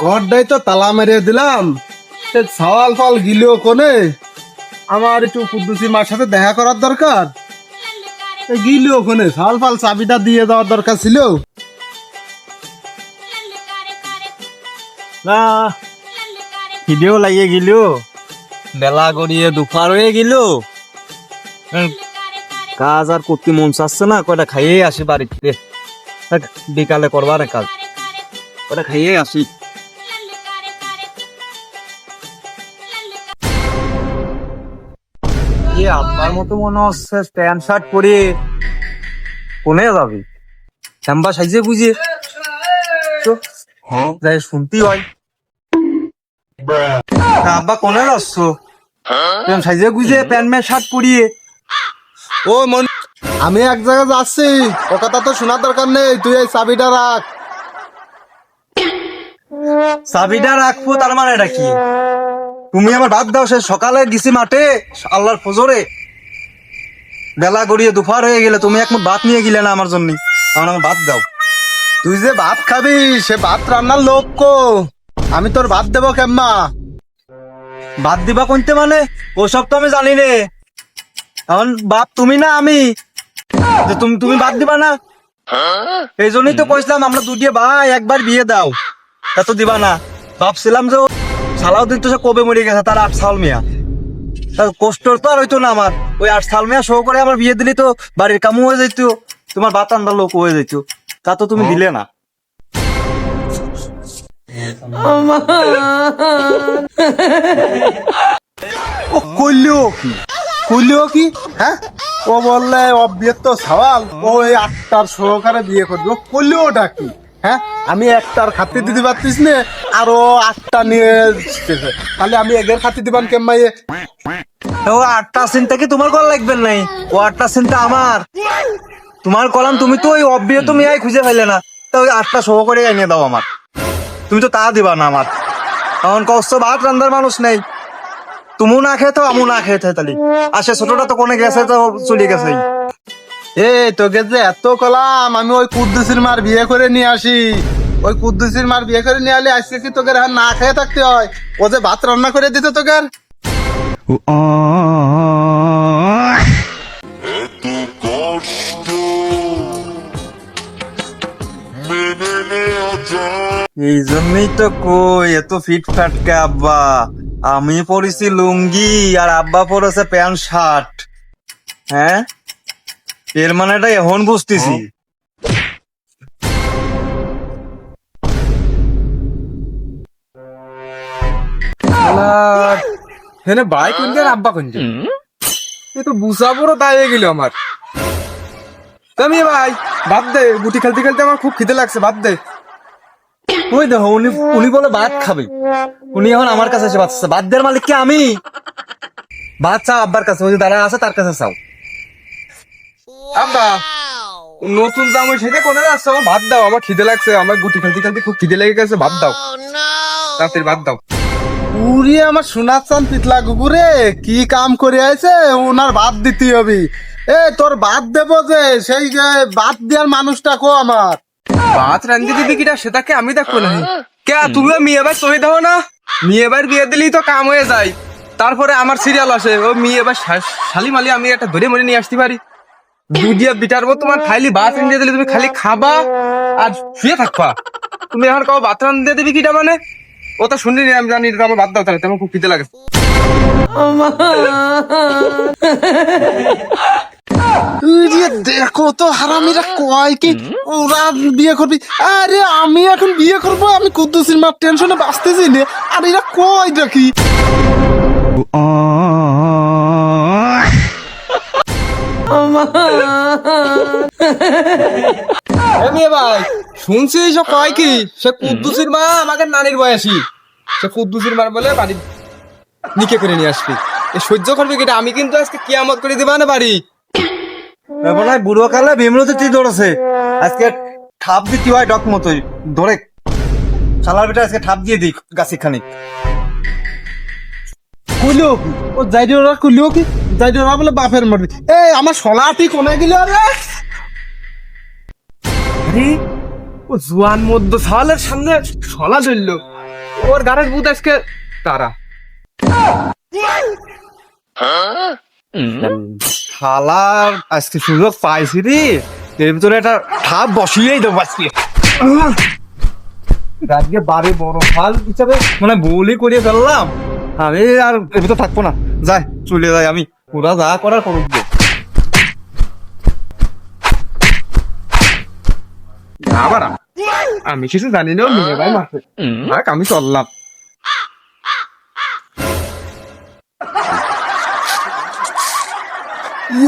ঘরটাই তো তালা মেরে দিলাম। সে সওয়াল ফল গিলেও কোনে? আমার একটু কুদ্দুসি মার সাথে দেখা করার দরকার। এ গিলেও কোনে? সওয়াল ফল চাবিটা দিয়ে দেওয়ার দরকার ছিল। না খিদেও লাগিয়ে গেল। বেলা গড়িয়ে দুপার হয়ে গেল। উম, কাজ আর করতে মন চাচ্ছে না কয়টা খাইয়ে আসি বাড়িতে। বিকালে করবার কাজ। কয়টা খাইয়ে আসি। আপনার মতো মনে হচ্ছে প্যান্ট শার্ট পরে কোনে যাবি? শ্যাম্বা সাইজে বুঝিয়ে তো যাই শুনতেই হয়। আব্বা কোনে যাচ্ছ? সাইজে গুজে প্যান্ট ম্যান্ট শার্ট পরিয়ে। ও মন আমি এক জায়গায় যাচ্ছি। ও কথা তো শোনার দরকার নেই। তুই এই চাবিটা রাখ। চাবিটা রাখব তার মানে এটা কি? তুমি আমার বাদ দাও, সে সকালে গেছি মাঠে, আল্লাহর ফজরে। বেলা গড়িয়ে দুপুর হয়ে গেলে তুমি এক ভাত নিয়ে গেলে না আমার জন্য? আমার আমার ভাত দাও। তুই যে ভাত খাবি, সে ভাত রান্নার লোক কো? আমি তোর ভাত দেবো কেম্মা ভাত দিবা কোনতে মানে? ওসব তো আমি জানি নে। এখন বাপ তুমি না আমি। যে তুমি তুমি ভাত দিবা না? এই জন্যই তো কইছিলাম, আমরা দুটিয়ে ভাই একবার বিয়ে দাও। তা তো দিবা না। ভাবছিলাম যে সালাউদ্দিন তো সে কবে মরে গেছে তার আট সাল মিয়া। তার কষ্ট তো আর হইতো না আমার। ওই আট সাল মিয়া শো করে আমার বিয়ে দিলি তো বাড়ির কামও হয়ে যেত তোমার ভাত আন্দার লোক হয়ে যেত তা তো তুমি দিলে না। ও কইলেও কি? কইলেও কি? হ্যাঁ? ও বললে ও বিয়ের তো সওয়াল। ও এই আটটার সহকারে বিয়ে করবে। ও কইলেও ডাকি হ্যাঁ? আমি একটার খাতি দিতে পারতিস না? আর আটটা নিয়ে। তাহলে আমি এগের খাতি দিবান কেম্মাইয়ে ও, আটটা চিন্তা কি তোমার কল লাগবে নাই? ও, আটটা চিন্তা আমার। তোমার কলাম, তুমি তো ওই অব্বিয়ে তুমি আই খুঁজে পাইলে না। তা ওই আটটা সহ করে এনে দাও আমার। তুমি তো তা দিবা না আমার। তখন কষ্ট, ভাত রান্দার মানুষ নেই। তুমিও না খেতে আমু না খেতে তাহলে। আসে ছোটটা তো কোনে গেছে, তো চলে গেছে এ তোকে যে এত কলাম আমি ওই কুদ্দুসির মার বিয়ে করে নিয়ে আসি। ওই কুদ্দুসির মার বিয়ে করে নিয়ে আলে আজকে কি তোকে আর না খেয়ে থাকতে হয়? ও যে ভাত রান্না করে দিত তোকে আর। এই জন্যই তো কই এত ফিট ফাটকে আব্বা। আমি পরেছি লুঙ্গি আর আব্বা পরেছে প্যান্ট শার্ট। হ্যাঁ? এর মানেটা এখন বুঝতেছি। হেনে ভাই কোনকে আর আব্বা কোনকে এ তো বুসা পুরো তাই হয়ে গেল আমার। তুমি ভাই বাদ দে গুটি খেলতে খেলতে আমার খুব খিদে লাগছে বাদ দে। ওই দেখো উনি উনি বলে ভাত খাবে। উনি এখন আমার কাছে এসে বাচ্চা বাদ দেওয়ার মালিক কি আমি। ভাত চাও আব্বার কাছে ওই যে দাঁড়া আছে তার কাছে চাও। আব্বা নতুন জামাই সেটা কোনে যাচ্ছে? আমার ভাত দাও আমার খিদে লাগছে আমার গুটি খেলতে খেলতে খুব খিদে লেগে গেছে ভাত দাও। তাড়াতাড়ি ভাত দাও। উড়ি আমার সোনার চান পিতলা কুকুরে কি কাম করে আছে ওনার ভাত দিতে হবে। এ তোর ভাত দেবো যে সেই যে ভাত দেওয়ার মানুষটা কো আমার। ভাত রান্ধি দিবি কিটা সেটাকে আমি দেখব না কে তুমি মেয়ে ভাই চলে দাও না? মেয়ে ভাই বিয়ে দিলেই তো কাম হয়ে যায়। তারপরে আমার সিরিয়াল আসে ও মেয়ে ভাই শালি মালি আমি একটা ধরে মরে নিয়ে আসতে পারি। দুধিয়া বিটার মতো তোমার খাইলি ভাত রান্ধে দিলে তুমি খালি খাবা আর শুয়ে থাকবা। তুমি এখন কাউ ভাত রান্ধে দিবি কিটা মানে? ও তো শুনিনি আমি জানি এটা আমার ভাত দাও তাহলে তোমার খুব খিদে লাগে। দেখো তো হারামিরা কয় কি? ওরা বিয়ে করবি। আরে আমি এখন বিয়ে করব আমি কুদ্দুসির মার টেনশনে বাঁচতেছি নে। আর এরা কয় দেখি? ভাই শুনছি সব কয় কি? সে কুদ্দুসির মা আমাকে নানির বয়সী। সে কুদ্দুসির মার বলে বাড়ি নিকে করে নিয়ে আসবি। এ সহ্য করবি কিটা আমি কিন্তু আজকে কিয়ামত করে দিবা না বাড়ি। নয় বুড়ো কালে ভীমরতি ধরেছে। আজকে ঠাপ দিতে হয় ডক মতোই। ধরে। শালার বেটা আজকে ঠাপ দিয়ে দিই গাছি খানিক। কইলো কি? ও যাইডি ওরা কইলো কি? যাইডি ওরা বলে বাপের মরবি। এ আমার সলাটি কোনে গেল রে? আরে, ও জোয়ান মধ্য সালের সামনে সলা ধরলো। ওর গাড়ির বুধ আজকে তারা। শালার আজকে সুযোগ পাইছি রে। এর ভিতরে একটা ঠাপ বসিয়েই দেবো আজকে। আজকে বাড়ি বড় ফাল হিসাবে মানে বলি করিয়ে ফেললাম। আমি আর এর ভিতরে থাকব না। যাই, চলে যাই আমি। ওরা যা করার করুক। আবার আমি কিছু জানি না মেয়ে ভাই মারছে। আমি চললাম।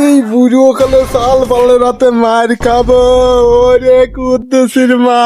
এই বুড়ো কালে সাল পালে রাতে মার খাব। ওরে কুদ্দুসির মা।